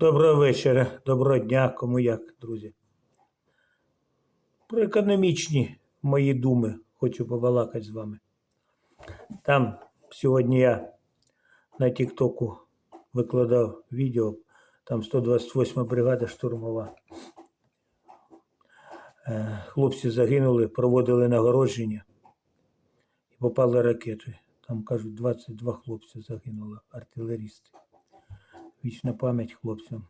Доброго вечора, доброго дня, кому як, друзі. Про економічні мої думи хочу побалакати з вами. Там сьогодні я на Тіктоку викладав відео, там 128 бригада штурмова. Е, Хлопці загинули, проводили нагородження і попали ракети. Там кажуть, 22 хлопці загинуло, артилерісти. Вічна пам'ять хлопцям.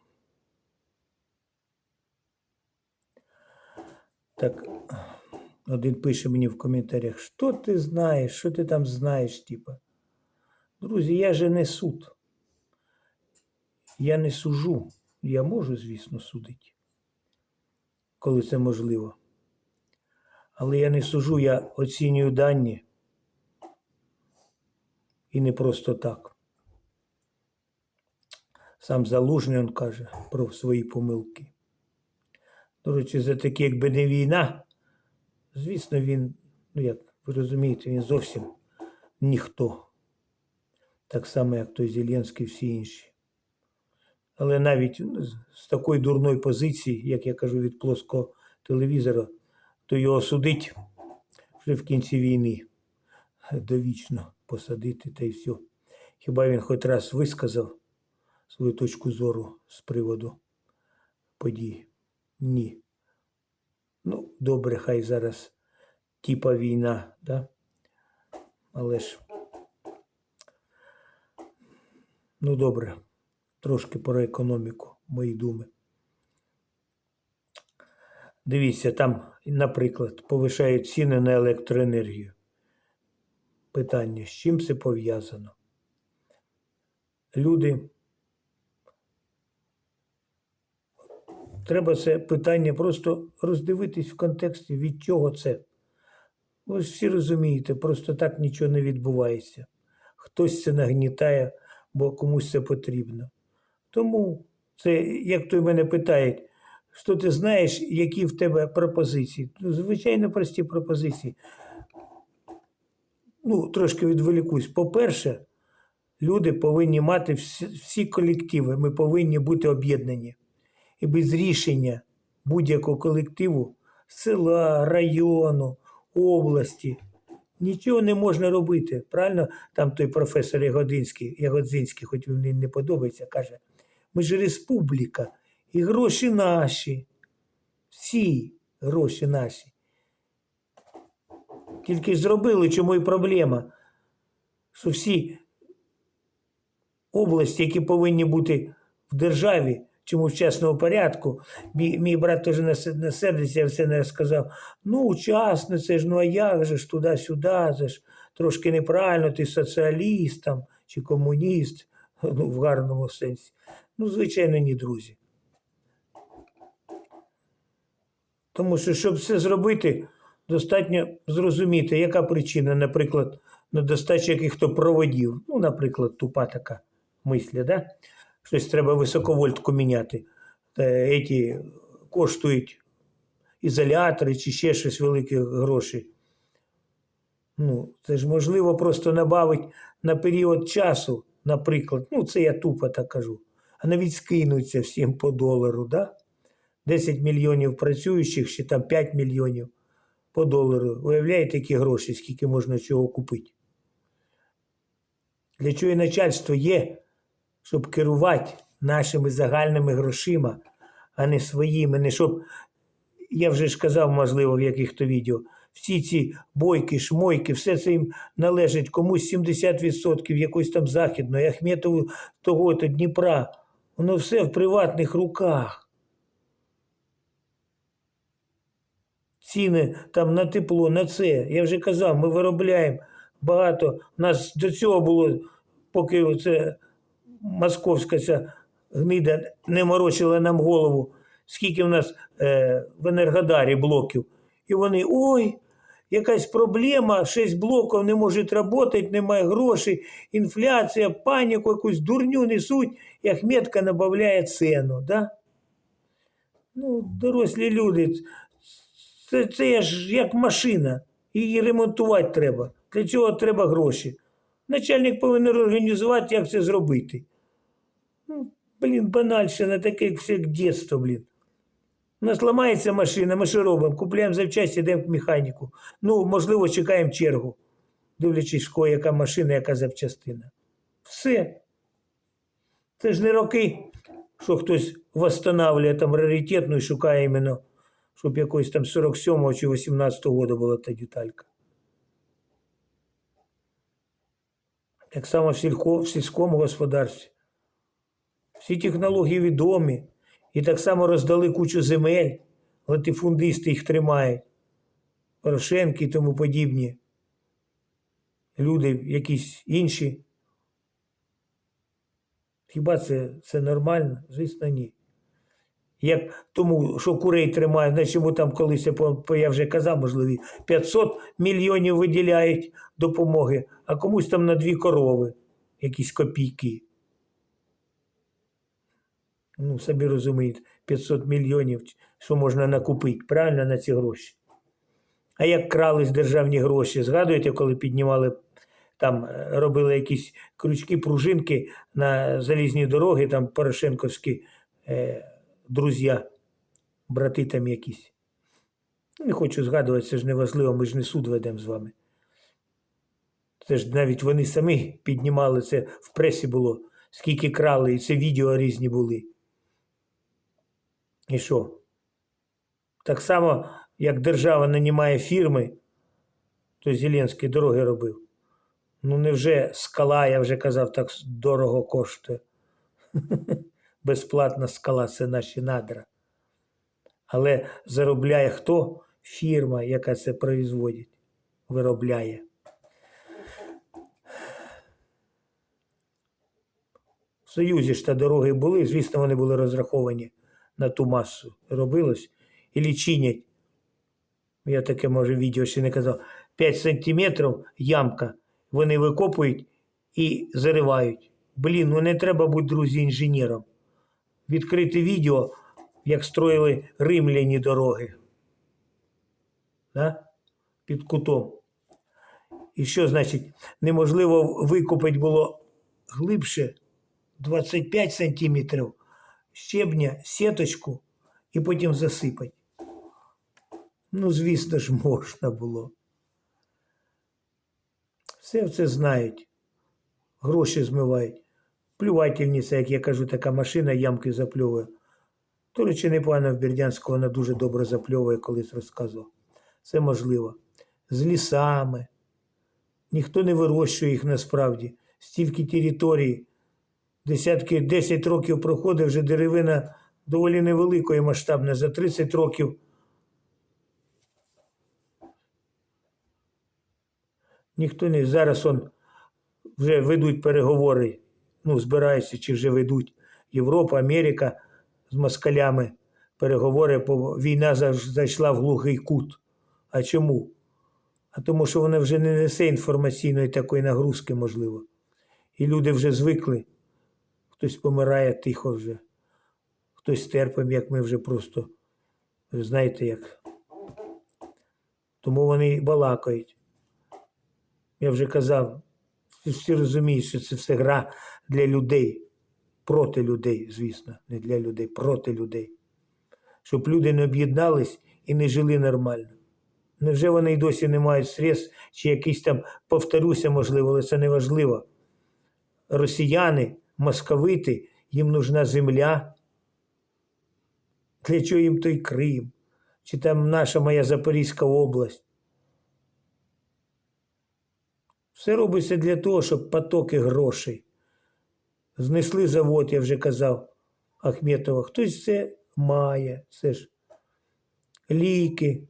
Так, один пише мені в коментарях, що ти знаєш, що ти там знаєш, типа. Друзі, я же не суд. Я не сужу. Я можу, звісно, судити, коли це можливо. Але я не сужу, я оцінюю дані. І не просто так. Сам Залужний каже про свої помилки. До речі, за такі, якби не війна, звісно, він, ну як ви розумієте, він зовсім ніхто. Так само, як той Зеленський, всі інші. Але навіть ну, з такої дурної позиції, як я кажу, від плоского телевізора, то його судить вже в кінці війни. Довічно посадити та й все. Хіба він хоч раз висказав свою точку зору з приводу подій? Ні. Ну, добре, хай зараз типа війна, да? але ж. Ну, добре, трошки про економіку, мої думи. Дивіться, там, наприклад, повишають ціни на електроенергію. Питання, з чим це пов'язано? Люди Треба це питання просто роздивитись в контексті, від чого це. Ви ж всі розумієте, просто так нічого не відбувається. Хтось це нагнітає, бо комусь це потрібно. Тому це, як той мене питають, що ти знаєш, які в тебе пропозиції? Ну, звичайно, прості пропозиції. Ну, трошки відволікусь. По-перше, люди повинні мати всі, всі колективи, ми повинні бути об'єднані і без рішення будь-якого колективу села, району, області нічого не можна робити. Правильно, там той професор Ягодинський, Ягодзинський, хоч він не подобається, каже: ми ж республіка, і гроші наші, всі гроші наші. Тільки зробили, чому і проблема, що всі області, які повинні бути в державі, чому в чесному порядку. Мій, мій брат теж не сердиться, я все не сказав. Ну, учасно, це ж, ну а як же ж туди-сюди, це ж трошки неправильно, ти соціаліст там, чи комуніст, ну, в гарному сенсі. Ну, звичайно, ні, друзі. Тому що, щоб це зробити, достатньо зрозуміти, яка причина, наприклад, недостача яких-то проводів. Ну, наприклад, тупа така мисля, да? Щось треба високовольтку міняти. Еті коштують ізолятори чи ще щось великих грошей. Ну, це ж можливо просто набавить на період часу, наприклад, ну це я тупо так кажу, а навіть скинуться всім по долару, да? 10 мільйонів працюючих, чи там 5 мільйонів по долару. Уявляєте, які гроші, скільки можна чого купити? Для чого і начальство є, щоб керувати нашими загальними грошима, а не своїми, не щоб, я вже ж казав, можливо, в яких-то відео, всі ці бойки, шмойки, все це їм належить комусь 70% якоїсь там західної, Ахметову того-то Дніпра. Воно все в приватних руках. ціни там на тепло, на це. Я вже казав, ми виробляємо багато. У нас до цього було, поки це московська ця гнида не морочила нам голову, скільки в нас е, в Енергодарі блоків. І вони, ой, якась проблема, 6 блоків не можуть працювати, немає грошей, інфляція, паніку, якусь дурню несуть, і Ахметка набавляє ціну. Да? Ну, дорослі люди, це, це ж як машина. Її ремонтувати треба. Для цього треба гроші. Начальник повинен організувати, як це зробити. Ну, Блін, банальщина, таке, як все як дєтство, блін. У нас ламається машина, ми що робимо? Купляємо запчасті, йдемо в механіку. Ну, можливо, чекаємо чергу, дивлячись, кого яка машина, яка запчастина. Все. Це ж не роки, що хтось восстанавливає там раритетну і шукає іменно, щоб якось там 47-го чи 18-го року була та деталька. Так само в, сільхо, в сільському господарстві. Всі технології відомі. І так само роздали кучу земель, латифундисти їх тримають. Порошенки і тому подібні. Люди якісь інші. Хіба це, це нормально? Звісно, ні. Як тому, що курей тримають, значить йому там колись, я вже казав, можливо, 500 мільйонів виділяють допомоги, а комусь там на дві корови якісь копійки. Ну, собі розумієте, 500 мільйонів, що можна накупити, правильно, на ці гроші. А як крались державні гроші, згадуєте, коли піднімали, там е, робили якісь крючки, пружинки на залізні дороги, там Порошенковські е, друзі, брати там якісь. Не хочу згадувати, це ж не важливо, ми ж не суд ведемо з вами. Це ж навіть вони самі піднімали це в пресі було, скільки крали, і це відео різні були. І що? Так само, як держава нанімає фірми, то Зеленський дороги робив. Ну невже скала, я вже казав, так дорого коштує. Безплатна скала це наші надра. Але заробляє хто? Фірма, яка це производить, виробляє. В Союзі ж та дороги були, звісно, вони були розраховані на ту масу. Робилось і чинять. Я таке, може, відео ще не казав. 5 сантиметрів ямка. Вони викопують і заривають. Блін, ну не треба бути, друзі, інженером. Відкрити відео, як строїли римляні дороги. Да? Під кутом. І що значить, неможливо викопати було глибше 25 сантиметрів щебня, сіточку і потім засипати. Ну, звісно ж, можна було. Все це знають. Гроші змивають. Плювательниця, як я кажу, така машина ямки запльовує. До речі, непогано в Бердянську вона дуже добре запльовує, колись розказував. Це можливо. З лісами. Ніхто не вирощує їх насправді. Стільки територій. Десятки, 10 років проходить, вже деревина доволі невеликої і масштабна. За 30 років ніхто не. Зараз он вже ведуть переговори, ну, збираються чи вже ведуть Європа, Америка з москалями. Переговори, бо війна зайшла в глухий кут. А чому? А тому, що вона вже не несе інформаційної такої нагрузки, можливо. І люди вже звикли. Хтось помирає тихо вже, хтось терпим, як ми вже просто, ви знаєте як. Тому вони балакають. Я вже казав, всі- розуміють, що це все гра для людей, проти людей, звісно, не для людей, проти людей. Щоб люди не об'єднались і не жили нормально. Невже вони й досі не мають средств, чи якісь там, повторюся, можливо, але це не важливо. Росіяни, московити, їм нужна земля. Для чого їм той Крим? Чи там наша моя Запорізька область? Все робиться для того, щоб потоки грошей. Знесли завод, я вже казав Ахметова. Хтось це має, це ж ліки,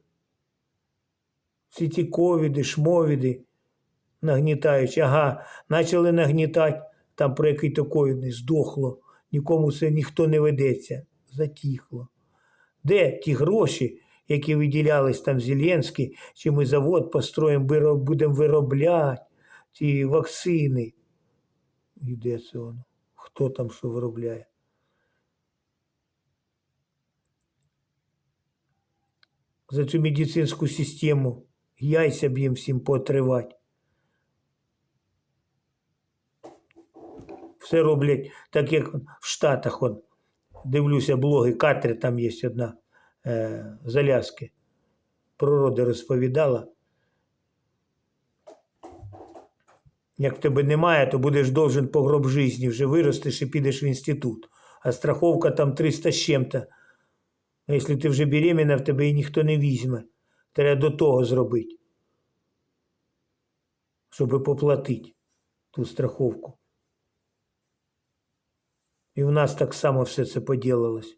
ці ковіди, шмовіди нагнітаючи. Ага, почали нагнітати, там про який ковід не здохло, нікому це ніхто не ведеться, затіхло. Де ті гроші, які виділялись там Зеленський, чи ми завод построїмо, будемо виробляти ці вакцини? І це воно? Хто там що виробляє? За цю медицинську систему яйця б їм всім поотривати. Все роблять так, як в Штатах. Он. Дивлюся блоги, Катрі там є одна е, з Аляски. Розповідала. Як в тебе немає, то будеш должен по гроб житті, вже виростеш і підеш в інститут. А страховка там 300 з чим-то. А якщо ти вже беременна, в тебе і ніхто не візьме. Треба до того зробити. Щоб поплатити ту страховку. І в нас так само все це поділилось.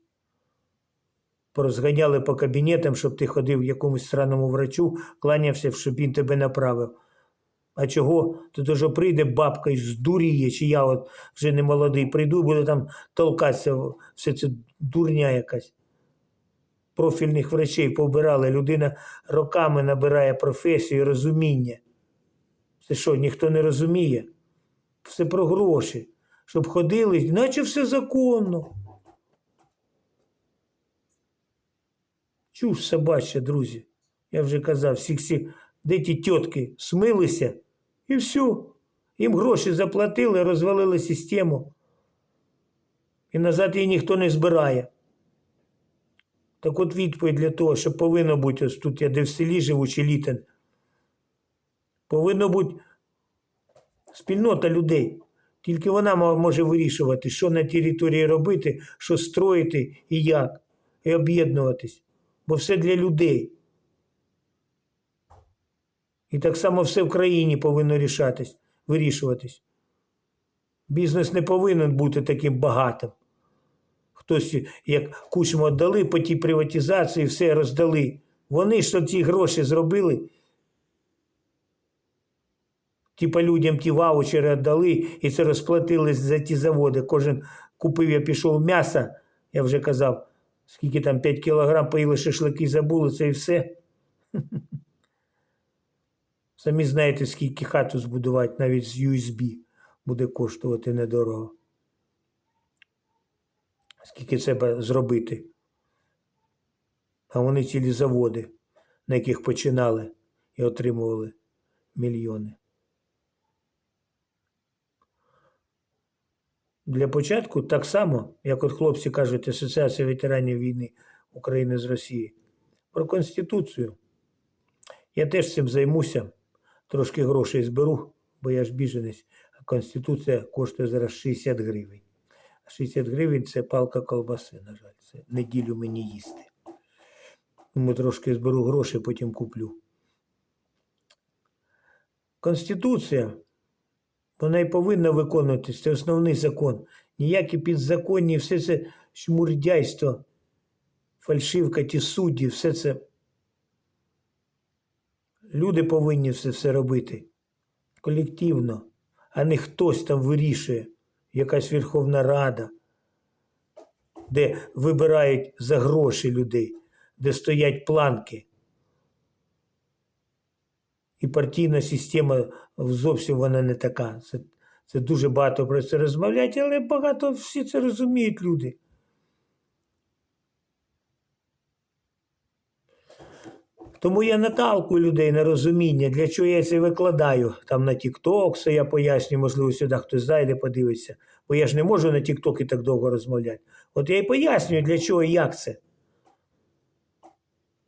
Порозганяли по кабінетам, щоб ти ходив якомусь странному врачу, кланявся, щоб він тебе направив. А чого? То, що прийде бабка і здуріє, чи я от вже не молодий, прийду і буду там толкатися, все це дурня якась. Профільних врачей повбирали, людина роками набирає професію, розуміння. Це що, ніхто не розуміє? Все про гроші. Щоб ходили, наче все законно. Чуш собача, друзі. Я вже казав, всі всі, де ті тітки смилися, і все. Їм гроші заплатили, розвалили систему. І назад її ніхто не збирає. Так от відповідь для того, що повинно бути, ось тут я де в селі живу, чи літен, повинно бути спільнота людей. Тільки вона може вирішувати, що на території робити, що строїти і як, і об'єднуватись. Бо все для людей. І так само все в країні повинно рішатись, вирішуватись. Бізнес не повинен бути таким багатим. Хтось, як кучму віддали по тій приватизації, все роздали. Вони то ті гроші зробили. Типа людям ті ваучери віддали і це розплатили за ті заводи. Кожен купив, я пішов м'ясо, я вже казав, скільки там 5 кілограм поїли шашлики, забули це і все. Самі знаєте, скільки хату збудувати навіть з USB буде коштувати недорого. Скільки треба зробити. А вони цілі заводи, на яких починали і отримували мільйони. Для початку так само, як от хлопці кажуть, Асоціація ветеранів війни України з Росії, про Конституцію. Я теж цим займуся, трошки грошей зберу, бо я ж біженець, а Конституція коштує зараз 60 гривень. 60 гривень це палка колбаси, на жаль, це неділю мені їсти. Тому трошки зберу грошей, потім куплю. Конституція вона і повинна виконуватись. Це основний закон. Ніякі підзаконні, все це шмурдяйство, фальшивка, ті судді, все це. Люди повинні все це робити колективно, а не хтось там вирішує, якась Верховна Рада, де вибирають за гроші людей, де стоять планки. І партійна система зовсім вона не така. Це, це дуже багато про це розмовляють, але багато всі це розуміють люди. Тому я наталкую людей на розуміння, для чого я це викладаю. Там на TikTok все я пояснюю, можливо, сюди хтось зайде, подивиться. Бо я ж не можу на TikTok і так довго розмовляти. От я і пояснюю, для чого і як це.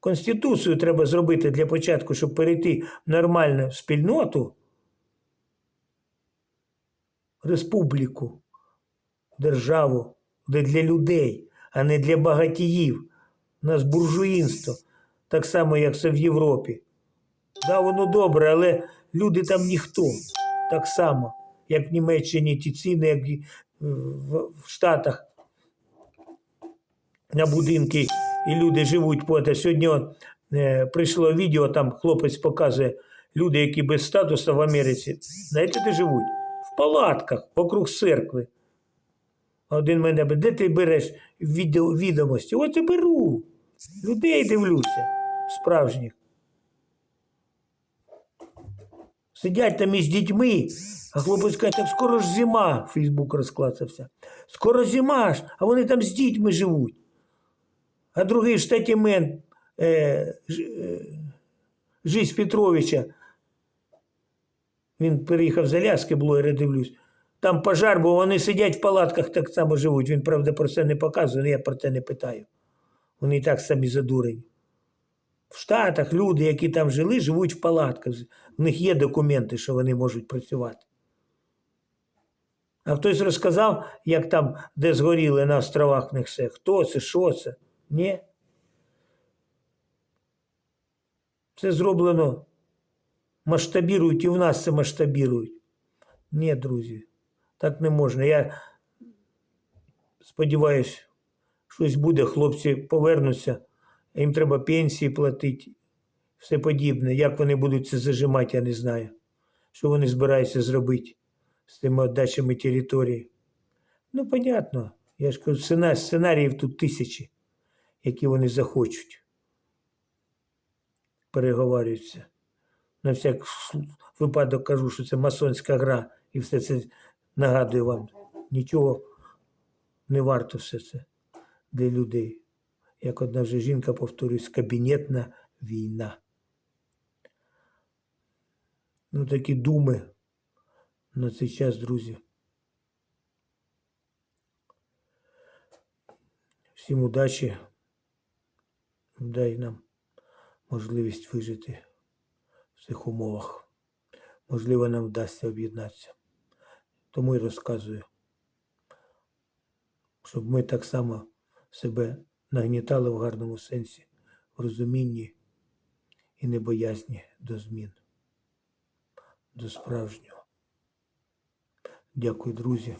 Конституцію треба зробити для початку, щоб перейти в нормальну спільноту, республіку, державу, де для людей, а не для багатіїв. У нас буржуїнство, так само, як це в Європі. Да, воно добре, але люди там ніхто. Так само, як в Німеччині ті ціни, як в в Штатах на будинки, і люди живуть по Сьогодні е, прийшло відео, там хлопець показує люди, які без статусу в Америці. Знаєте, де живуть? В палатках вокруг церкви. Один мене, де ти береш відомості? От і беру. Людей дивлюся, справжніх. Сидять там із дітьми, а хлопець каже, так скоро ж зима, Фейсбук розклацався. Скоро зима ж, а вони там з дітьми живуть. А другий в штаті е, е, Петровича. Він переїхав з Аляски, я дивлюсь. там пожар, бо вони сидять в палатках, так само живуть. Він, правда, про це не показує, але я про це не питаю. Вони і так самі задурені. В Штатах люди, які там жили, живуть в палатках. В них є документи, що вони можуть працювати. А хтось розказав, як там, де згоріли на островах в них все. Хто це, що це? Ні. Це зроблено. Масштабірують і в нас це масштабірують. Ні, друзі, так не можна. Я сподіваюся, щось буде, хлопці повернуться, їм треба пенсії платити, все подібне. Як вони будуть це зажимати, я не знаю. Що вони збираються зробити з тими віддачами території. Ну, понятно. Я ж кажу, сценаріїв тут тисячі, які вони захочуть. Переговарюються. На всяк випадок кажу, що це масонська гра, і все це нагадую вам. Нічого не варто все це для людей. Як одна вже жінка, повторюсь, кабінетна війна. Ну, такі думи на цей час, друзі. Всім удачі. Дай нам можливість вижити в цих умовах. Можливо, нам вдасться об'єднатися. Тому і розказую, щоб ми так само себе нагнітали в гарному сенсі, в розумінні і небоязні до змін, до справжнього. Дякую, друзі.